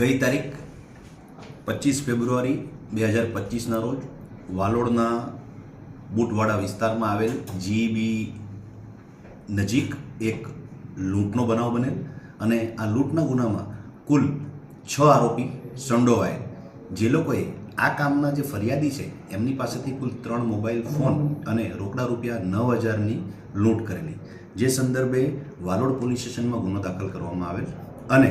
ગઈ તારીખ પચીસ ફેબ્રુઆરી બે હજાર પચીસના રોજ વાલોડના બુટવાડા વિસ્તારમાં આવેલ જીબી નજીક એક લૂંટનો બનાવ બનેલ અને આ લૂંટના ગુનામાં કુલ છ આરોપી સંડોવાયેલ. જે લોકોએ આ કામના જે ફરિયાદી છે, એમની પાસેથી કુલ ત્રણ મોબાઈલ ફોન અને રોકડા રૂપિયા નવ હજારની લૂંટ કરેલી. જે સંદર્ભે વાલોડ પોલીસ સ્ટેશનમાં ગુનો દાખલ કરવામાં આવેલ અને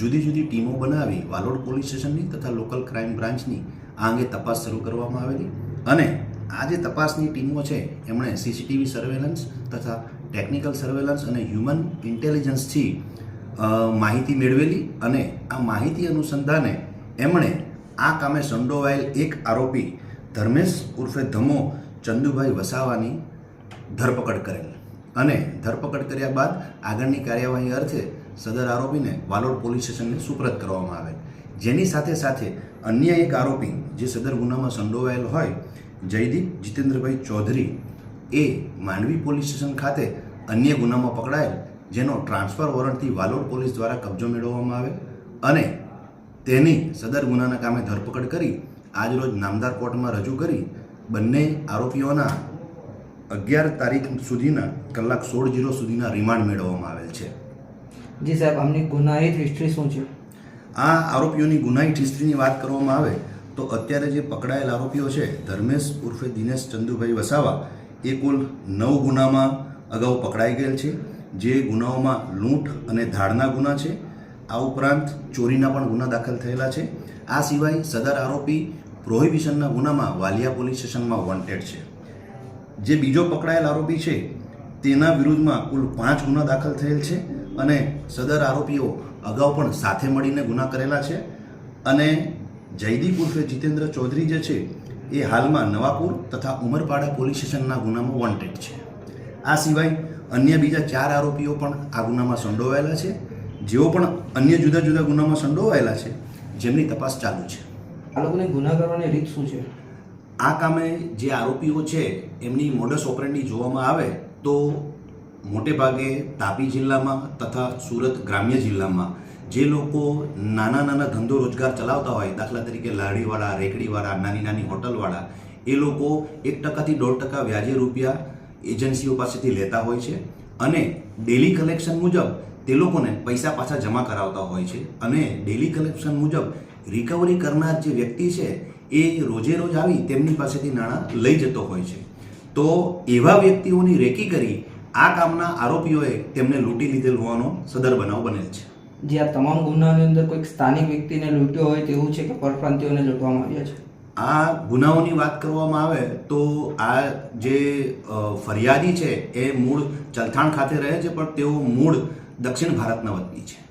જુદી જુદી ટીમો બનાવી વાલોડ પોલીસ સ્ટેશનની તથા લોકલ ક્રાઇમ બ્રાન્ચની આ અંગે તપાસ શરૂ કરવામાં આવેલી. અને આ જે તપાસની ટીમો છે, એમણે સીસીટીવી સર્વેલન્સ તથા ટેકનિકલ સર્વેલન્સ અને હ્યુમન ઇન્ટેલિજન્સથી માહિતી મેળવેલી અને આ માહિતી અનુસંધાને એમણે આ કામે સંડોવાયેલ એક આરોપી ધર્મેશ ઉર્ફે ધમો ચંદુભાઈ વસાવાની ધરપકડ કરેલ. અને ધરપકડ કર્યા બાદ આગળની કાર્યવાહી અર્થે સદર આરોપીને વાલોડ પોલીસ સ્ટેશનને સુપ્રત કરવામાં આવે. જેની સાથે સાથે અન્ય એક આરોપી જે સદર ગુનામાં સંડોવાયેલ હોય, જયદીપ જીતેન્દ્રભાઈ ચૌધરી, એ માંડવી પોલીસ સ્ટેશન ખાતે અન્ય ગુનામાં પકડાયેલ, જેનો ટ્રાન્સફર વોરંટથી વાલોડ પોલીસ દ્વારા કબજો મેળવવામાં આવે અને તેની સદર ગુનાના કામે ધરપકડ કરી આજરોજ નામદાર કોર્ટમાં રજૂ કરી બંને આરોપીઓના અગિયાર તારીખ સુધીના કલાક સોળ જીરો સુધીના રિમાન્ડ મેળવવામાં આવેલ છે. જી સાહેબ, આમની ગુનાહિત હિસ્ટ્રી શું છે? આ આરોપીઓની ગુનાહિત હિસ્ટ્રીની વાત કરવામાં આવે તો અત્યારે જે પકડાયેલ આરોપીઓ છે, ધર્મેશ ઉર્ફે દિનેશ ચંદુભાઈ વસાવા, એ કુલ નવ ગુનામાં અગાઉ પકડાઈ ગયેલ છે. જે ગુનાઓમાં લૂંટ અને ધાડના ગુના છે. આ ઉપરાંત ચોરીના પણ ગુના દાખલ થયેલા છે. આ સિવાય સદર આરોપી પ્રોહિબિશનના ગુનામાં વાલિયા પોલીસ સ્ટેશનમાં વોન્ટેડ છે. જે બીજો પકડાયેલ આરોપી છે, તેના વિરુદ્ધમાં કુલ પાંચ ગુના દાખલ થયેલ છે. અને સદર આરોપીઓ અગાઉ પણ સાથે મળીને ગુના કરેલા છે. અને જયદીપ ઉર્ફે જીતેન્દ્ર ચૌધરી જે છે એ હાલમાં નવાપુર તથા ઉમરપાડા પોલીસ સ્ટેશનના ગુનામાં વોન્ટેડ છે. આ સિવાય અન્ય બીજા ચાર આરોપીઓ પણ આ ગુનામાં સંડોવાયેલા છે. જેઓ પણ અન્ય જુદા જુદા ગુનામાં સંડોવાયેલા છે જેમની તપાસ ચાલુ છે. આ લોકોને ગુના કરવાની રીત શું છે? આ કામે જે આરોપીઓ છે એમની મોડસ ઓપરેન્ડી જોવામાં આવે તો મોટે ભાગે તાપી જિલ્લામાં તથા સુરત ગ્રામ્ય જિલ્લામાં જે લોકો નાના નાના ધંધો રોજગાર ચલાવતા હોય, દાખલા તરીકે લારીવાળા, રેકડીવાળા, નાની નાની હોટલવાળા, એ લોકો એક ટકાથી દોઢ ટકા વ્યાજે રૂપિયા એજન્સીઓ પાસેથી લેતા હોય છે અને ડેલી કલેક્શન મુજબ તે લોકોને પૈસા પાછા જમા કરાવતા હોય છે અને ડેલી કલેક્શન મુજબ રિકવરી કરનાર જે વ્યક્તિ છે એ રોજે રોજ આવી તેમની પાસેથી નાણાં લઈ જતો હોય છે. તો એવા વ્યક્તિઓની રેકી કરી આ કામના આરોપીઓએ તેમને લૂંટી લીધેલ હોવાનો સદર બનાવ બનેલ છે. જે આ તમામ ગુનાની અંદર કોઈક સ્થાનિક વ્યક્તિને લૂંટ્યો હોય તેવું છે કે પરપ્રાંતિઓને લૂંટવામાં આવ્યા છે? આ ગુનાઓની વાત કરવામાં આવે તો આ જે ફરિયાદી છે એ મૂળ ચલથાણ ખાતે રહે છે પણ તેઓ મૂળ દક્ષિણ ભારતના વતની છે.